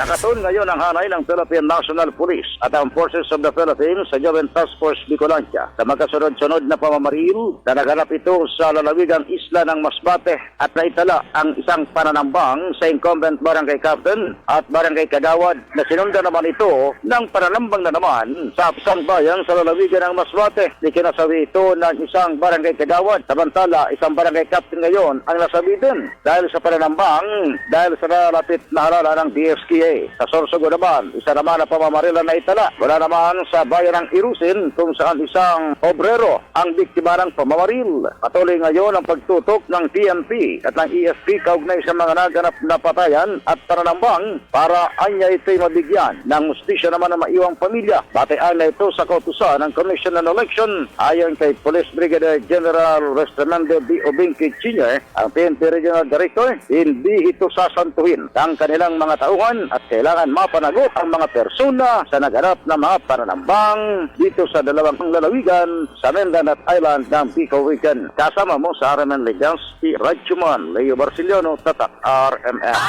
Nakatun ngayon ang hanay ng Philippine National Police at ang Forces of the Philippines sa Joint Task Force Bicolandia sa magkasunod-sunod na pamamaril na naganap ito sa lalawigang isla ng Masbate at naitala ang isang pananambang sa incumbent barangay captain at barangay kagawad na sinundan naman ito ng pananambang na naman sa isang bayan sa lalawigan ng Masbate. Di kinasabi ito ng isang barangay kagawad samantala isang barangay captain ngayon ang nasabi din dahil sa pananambang dahil sa nalapit na halala ng DSKA. Sa Sorsogo naman, isa naman na pamamarila na itala. Wala naman sa bayan ng Irusin kung saan isang obrero ang biktima ng pamamaril. Patuloy ngayon ang pagtutok ng TNP at ng ESP kaugnay sa mga naganap na patayan at pananambang para anya ito'y mabigyan ng mustisya naman ng maiwang pamilya. Batean na ito sa kautusan ng Commission on Election ayon kay Police Brigadier General Restrenando D. Obinque Jr., ang PNP Regional Director, hindi ito sasantuhin ang kanilang mga tauhan at kailangan mapanagot ang mga persona sa naganap na mga pananambang dito sa dalawang lalawigan sa Mindanao Island ng Bicol Region. Kasama mo sa RMN Legals, si Radjuman Leo Barciliano, Tatak RMN.